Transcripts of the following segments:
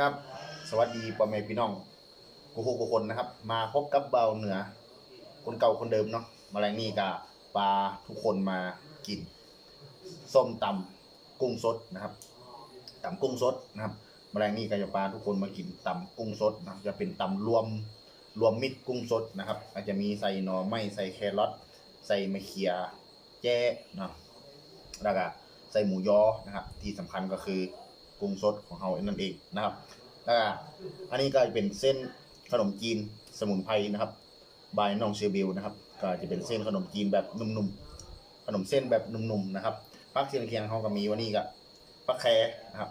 ครับ สวัสดีพ่อแม่พี่น้องกูฮูกูคนนะครับ มาพบกับเบาเหนือ คนเก่าคนเดิมเนาะมาแรงนี้ก็ปลาทุกคนมากิน ส้มตำกุ้งสดนะครับตำกุ้งสดนะครับมาแรงนี้ก็จะปลาทุกคนมากินตำกุ้งสดนะจะเป็นตำรวมรวมมิตรกุ้งสดนะครับ อาจจะมีใส่หน่อไม้ใส่แครอทใส่มะเขียแจ้นะแล้วก็ใส่หมูยอนะครับ ที่สำคัญก็คือ กุ้งสดของเรานั่นเองนะครับแล้วก็อันนี้ก็จะเป็นเส้นขนมจีนสมุนไพรนะครับบายน้องเชอร์บิลนะครับ ก็จะเป็นเส้นขนมจีนแบบนุ่มๆขนมเส้นแบบนุ่มๆนะครับผักเคียงเคียงเขาก็มีวันนี้ก็ผักแครนะครับ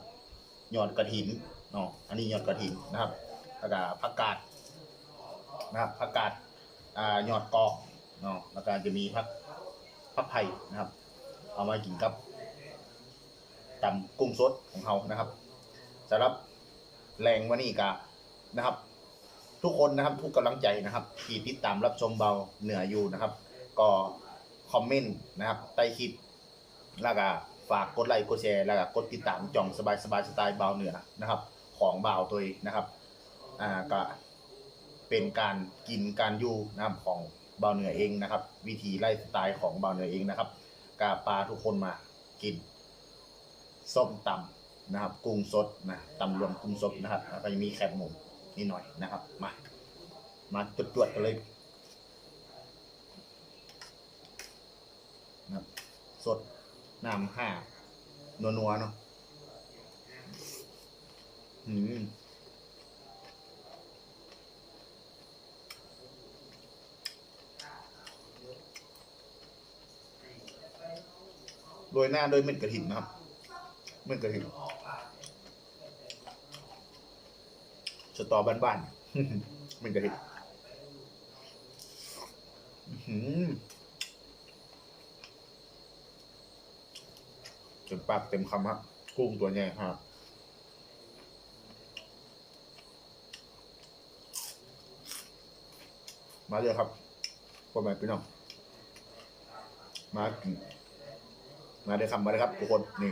ยอดกระถินเนาะอันนี้ยอดกระถินนะครับแล้วก็ผักกาดนะครับผักกาดอ่ายอดกอกเนาะแล้วก็จะมีผักผักไผ่นะครับ เอามากินกับ ตำกุ้งสดของเขานะครับสำหรับแรงวันนี้กะนะครับ ทุกคนนะครับทุกกำลังใจนะครับ ที่ติดตามรับชมเบาเหนืออยู่นะครับ ก็คอมเมนต์นะครับใต้คลิปแล้วก็ฝากกดไลค์กดแชร์แล้วก็กดติดตามจ่องสบายสบายสไตล์เบาเหนือนะครับ ของเบาตัวเองนะครับอ่าก็เป็นการกินการอยู่นะครับของเบาเหนือเองนะครับ วิธีไล่สไตล์ของเบาเหนือเองนะครับกาปลาทุกคนมากิน ส้มตำนะครับ กุ้งสดนะตำรวมกุ้งสดนะครับแล้วก็จะมีแคบหมูนิดหน่อยนะครับ มา มาจวดๆกันเลยนะครับสดน้ำห้านัวๆเนาะอืมโรยหน้าด้วยเม็ดกระถิ่นนะครับ เม็ดกระถิ่นสตอบ้านๆเม็ดกระถิ่นอื้อหือเต็มปากเต็มคำครับกุ้งตัวใหญ่ครับมาเลยครับพ่อแม่พี่น้อง มากินมาเลยครับ มาเลยครับทุกคน นี่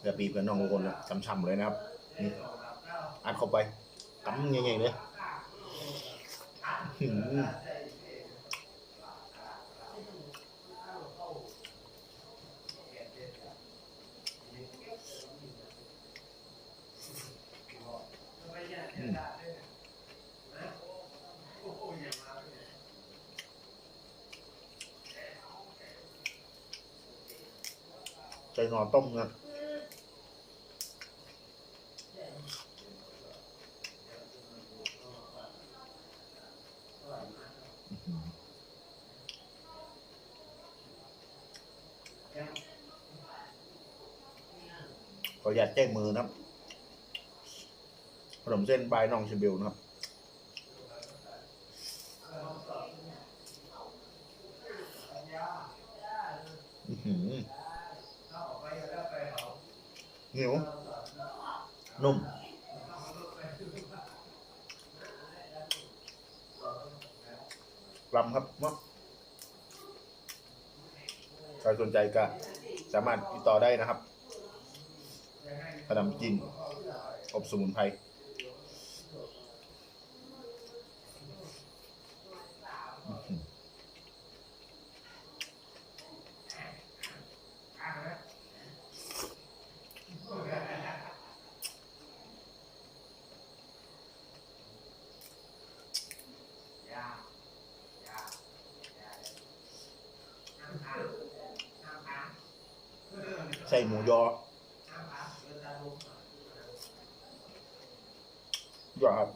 เดี๋ยวปีเพื่อนน้องกคนนะช้ำๆเลยนะครับนี่อัดเข้าไปกำใหญ่ๆเลยอื้อหืมใส่หน่อต้มนะข ออยากแจ้งมือนะครับ ขนมเส้นบายน้องชิบิลนะครับอือหือเหนียวนุ่มลำครับเนาใครสนใจก็สามารถติดต่อได้นะครับ ขนมจีนอบสมุนไพรใส่หมูยอห ยอครับ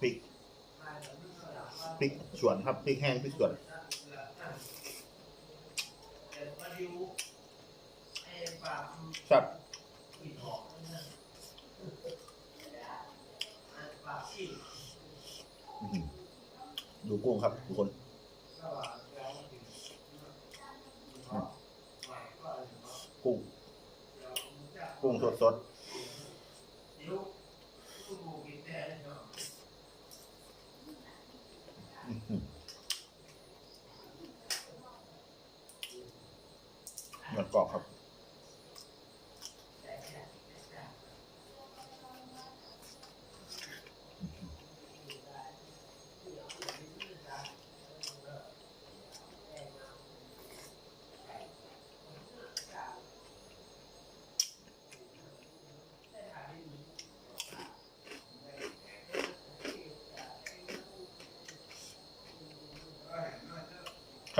พริกพริกส่วนครับพริกแห้งพริกส่วนครับดูกุ้งครับทุกคน กุ้ง กุ้งสดสดเหมือนกรอบครับ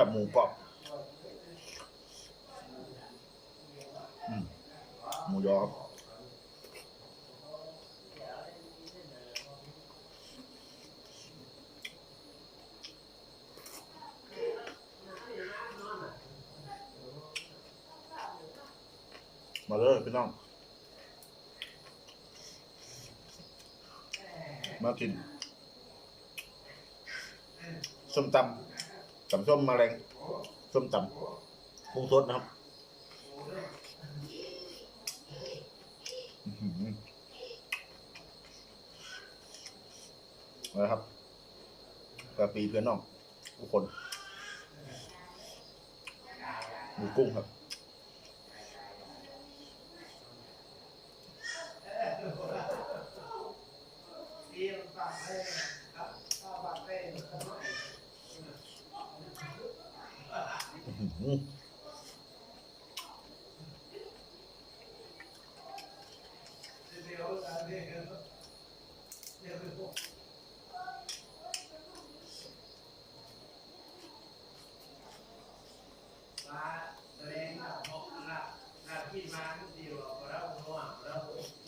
บหมูกรอบอหมูยอครับมาเลยพี่น้อง มากินส้มตำ ตำส้มแรงส้มตำปรุงสดนะครับนะครับกะปีเพื่อนน้องทุกคนหมูกุ้งครับ อื้อหือ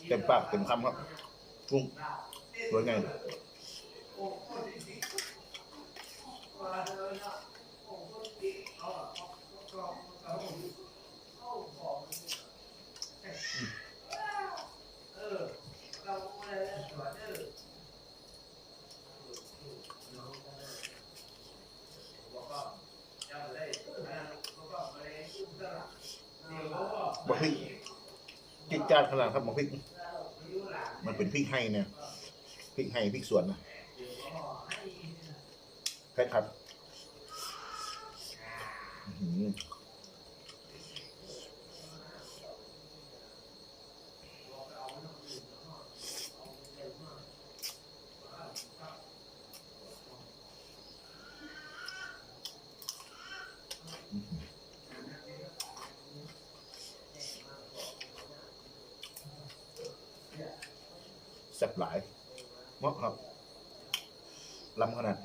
เต็มปากเต็มคำครับกุ้งสวยไงบักพริกจิกจานขนาดครับบักพริก มันเป็นพริกไห้เนี่ยพริกไห้พริกสวนนะใช่ครับ บหลายเหมาะครับล้ำขนาด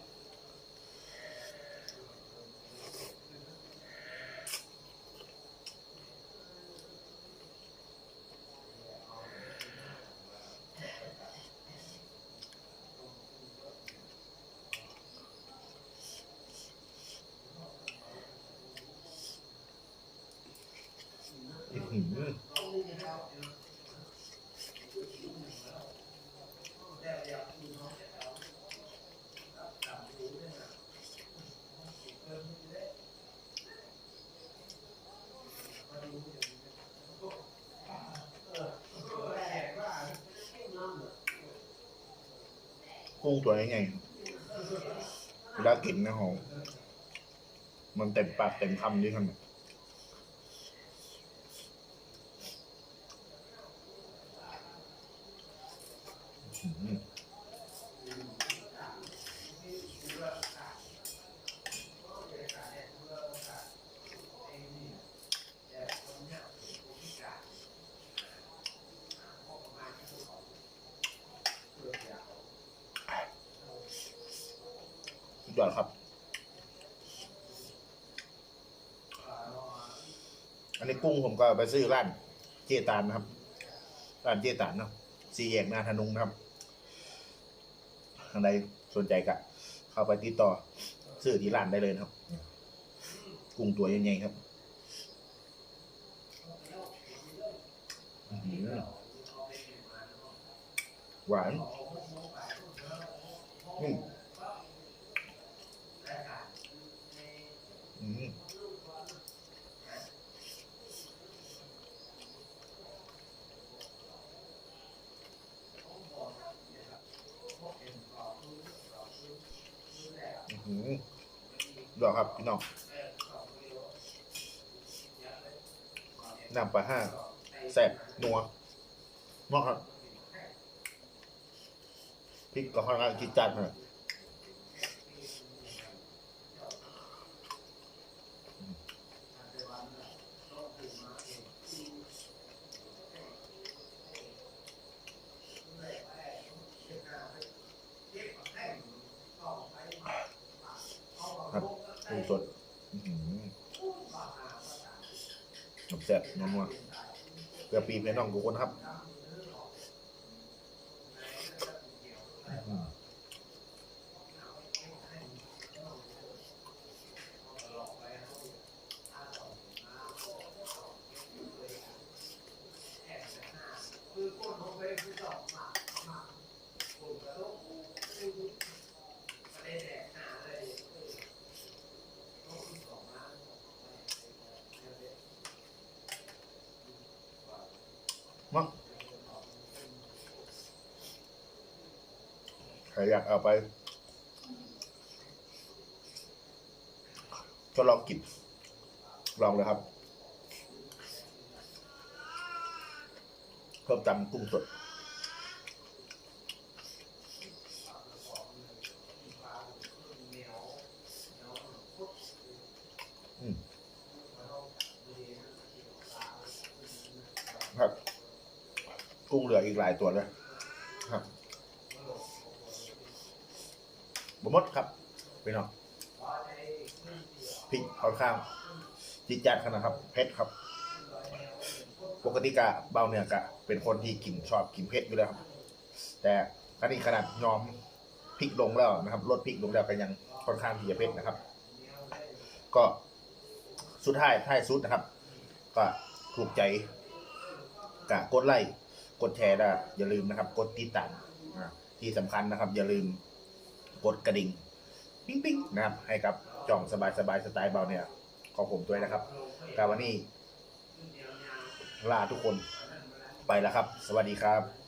อื้อหือกุ้ง ตัวยังไงเวลากินนะหอมมันเต็มปากเต็มคำดิคันอืม ยอดครับ อันนี้กุ้งผมก็ไปซื้อร้านเจตานนะครับ ร้านเจตานเนาะสี่แยกนาธนุงนะครับทางใดสนใจก็เข้าไปติดต่อซื้อที่ร้านได้เลยนะครับ กุ้งตัวใหญ่ๆครับหวาน อืมอืมอื้อ หือดอกครับพี่น้องนำไปห้าแซ่บนัวมากครับพริกก็ค่อนข้างกินจัดหน่อยครับกุ้งสดอื้อหือน้ำ แซ่บนัวๆเกือบปีเพื่อน้องทุกคนครับอื้อหือมั้งใครอยากเอาไปก็ลองกินลองเลยครับเพิ่มจำกุ้งสดครับ กุ้งเหลืออีกหลายตัวเลยครับ บหมดครับพี่น้องพริกค่อนข้างจีดจัดขนาดครับเผ็ดครับ ปกติกะเบาเนี่ยกะ เป็นคนที่กินชอบกินเผ็ดอยู่แล้วครับ แต่อันนี้ขนาดยอมพริกลงแล้วนะครับลดพริกลงแล้วก็ยังค่อนข้างที่จะเผ็ดนะครับ ก็สุดท้ายท้ายสุดนะครับ ก็ถูกใจกะกดไลค์กดแชร์ได้อย่าลืมนะครับ กดติดตามที่สำคัญนะครับ อย่าลืม กดกระดิ่งปิ๊งปิ๊งนะครับ ให้กับจ่องสบายสบายสไตล์เบาเนี่ยของผมด้วยนะครับแต่วันนี้ลาทุกคนไปแล้วครับ สวัสดีครับ